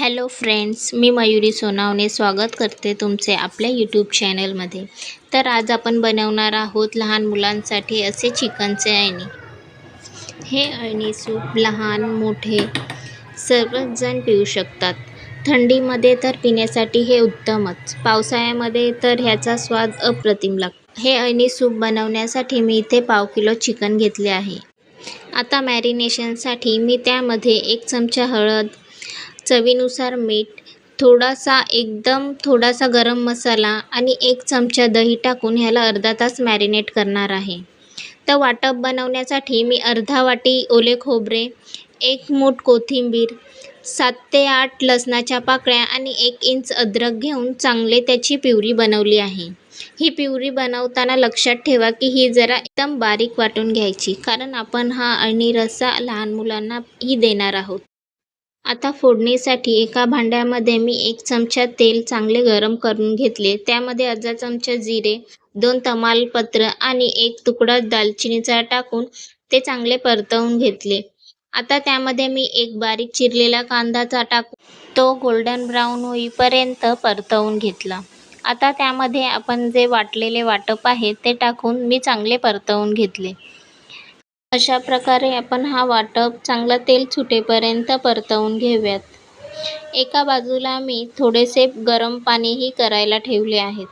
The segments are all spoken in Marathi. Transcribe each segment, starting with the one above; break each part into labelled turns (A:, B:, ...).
A: हॅलो फ्रेंड्स मी मयुरी सोनावणे स्वागत करते तुमचे आपल्या यूट्यूब चॅनलमध्ये तर आज आपण बनवणार आहोत लहान मुलांसाठी असे चिकनचे अळणी हे अळणी सूप लहान मोठे सर्वच जण पिऊ शकतात. थंडीमध्ये तर पिण्यासाठी हे उत्तमच. पावसाळ्यामध्ये तर ह्याचा स्वाद अप्रतिम लागतो हे अळणी सूप बनवण्यासाठी मी इथे पाव किलो चिकन घेतले आहे. आता मॅरिनेशनसाठी मी त्यामध्ये एक चमचा हळद चवीनुसार मीठ थोडासा एकदम थोडासा गरम मसाला आणि एक चमचा दही टाकून ह्याला अर्धा तास मॅरिनेट करणार आहे. तर वाटप बनवण्यासाठी मी अर्धा वाटी ओले खोबरे एक मूठ कोथिंबीर सात ते आठ लसणाच्या पाकळ्या आणि एक इंच अद्रक घेऊन चांगले त्याची प्युरी बनवली आहे. ही प्युरी बनवताना लक्षात ठेवा की ही जरा एकदम बारीक वाटून घ्यायची कारण आपण हा अळणी रस्सा लहान मुलांना ही देणार आहोत. आता फोडणीसाठी एका भांड्यामध्ये मी एक चमचा तेल चांगले गरम करून घेतले. त्यामध्ये अर्धा चमचा जिरे दोन तमालपत्र आणि एक तुकडा दालचिनीचा टाकून ते चांगले परतवून घेतले. आता त्यामध्ये मी एक बारीक चिरलेला कांदाचा टाकून तो गोल्डन ब्राऊन होईपर्यंत परतवून घेतला. आता त्यामध्ये आपण जे वाटलेले वाटप आहे ते टाकून मी चांगले परतवून घेतले. अशा प्रकारे आपण हा वाटप चांगला तेल सुटेपर्यंत परतवून घेऊयात. एका बाजूला मी थोडेसे गरम पाणीही करायला ठेवले आहेत.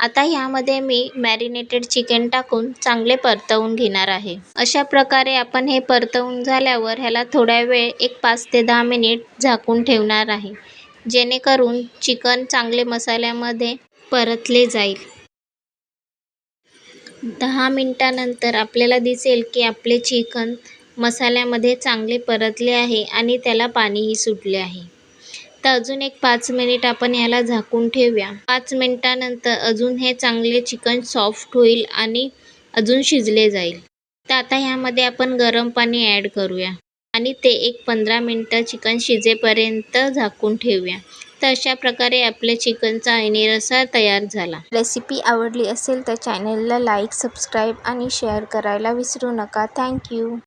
A: आता ह्यामध्ये मी मॅरिनेटेड चिकन टाकून चांगले परतवून घेणार आहे. अशा प्रकारे आपण हे परतवून झाल्यावर ह्याला थोड्या वेळ एक पाच ते दहा मिनिट झाकून ठेवणार आहे. जेणेकरून चिकन चांगले मसाल्यामध्ये परतले जाईल. दहा मिनटानंतर आपल्याला दिसेल की आपले चिकन मसाल्यामध्ये चांगले परतले आहे आणि त्याला पाणीही सुटले आहे. तर अजून एक पाच मिनिट आपण याला झाकून ठेवूया. पाच मिनटानंतर अजून हे चांगले चिकन सॉफ्ट होईल आणि अजून शिजले जाईल. तर आता ह्यामध्ये आपण गरम पाणी ॲड करूया आणि ते एक पंधरा मिनटं चिकन शिजेपर्यंत झाकून ठेवूया. तर अशा प्रकारे आपल्या चिकनचा अळणी तयार झाला. रेसिपी आवडली असेल तर चॅनलला लाईक सबस्क्राईब आणि शेअर करायला विसरू नका. थँक्यू